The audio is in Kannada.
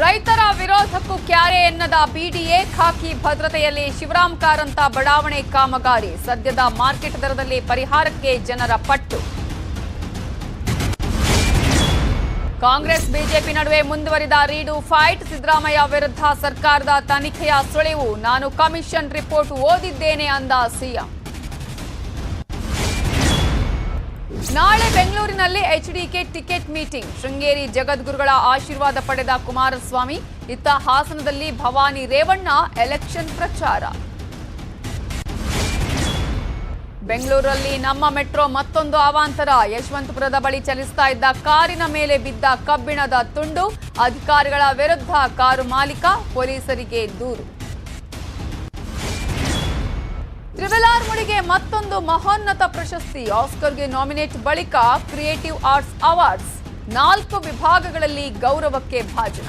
ರೈತರ ವಿರೋಧಕ್ಕೂ ಕ್ಯಾರೆ ಎನ್ನದ ಬಿಡಿಎ ಖಾಕಿ ಭದ್ರತೆಯಲ್ಲಿ ಶಿವರಾಮ್ ಕಾರಂತ ಬಡಾವಣೆ ಕಾಮಗಾರಿ. ಸದ್ಯದ ಮಾರ್ಕೆಟ್ ದರದಲ್ಲಿ ಪರಿಹಾರಕ್ಕೆ ಜನರ ಪಟ್ಟು. ಕಾಂಗ್ರೆಸ್, ಬಿಜೆಪಿ ನಡುವೆ ಮುಂದುವರಿದ ರೀಡು ಫೈಟ್. ಸಿದ್ದರಾಮಯ್ಯ ವಿರುದ್ಧ ಸರ್ಕಾರದ ತನಿಖೆಯ ಸುಳಿವು. ನಾನು ಕಮಿಷನ್ ರಿಪೋರ್ಟ್ ಓದಿದ್ದೇನೆ ಅಂದ ಸಿಎಂ. ನಾಳೆ ಬೆಂಗಳೂರಿನಲ್ಲಿ ಎಚ್ಡಿಕೆ ಟಿಕೆಟ್ ಮೀಟಿಂಗ್. ಶೃಂಗೇರಿ ಜಗದ್ಗುರುಗಳ ಆಶೀರ್ವಾದ ಪಡೆದ ಕುಮಾರಸ್ವಾಮಿ, ಇತ್ತ ಹಾಸನದಲ್ಲಿ ಭವಾನಿ ರೇವಣ್ಣ ಎಲೆಕ್ಷನ್ ಪ್ರಚಾರ. ಬೆಂಗಳೂರಲ್ಲಿ ನಮ್ಮ ಮೆಟ್ರೋ ಮತ್ತೊಂದು ಅವಾಂತರ. ಯಶವಂತಪುರದ ಬಳಿ ಚಲಿಸ್ತಾ ಇದ್ದ ಕಾರಿನ ಮೇಲೆ ಬಿದ್ದ ಕಬ್ಬಿಣದ ತುಂಡು, ಅಧಿಕಾರಿಗಳ ವಿರುದ್ಧ ಕಾರು ಮಾಲೀಕ, ಪೊಲೀಸರಿಗೆ ದೂರು. ತ್ರಿವೆಲಾರ್ ಮತ್ತೊಂದು ಮಹೋನ್ನತ ಪ್ರಶಸ್ತಿ ಆಸ್ಕರ್ಗೆ ನಾಮಿನೇಟ್ ಬಳಿಕ ಕ್ರಿಯೇಟಿವ್ ಆರ್ಟ್ಸ್ ಅವಾರ್ಡ್ಸ್ ನಾಲ್ಕು ವಿಭಾಗಗಳಲ್ಲಿ ಗೌರವಕ್ಕೆ ಭಾಜನ.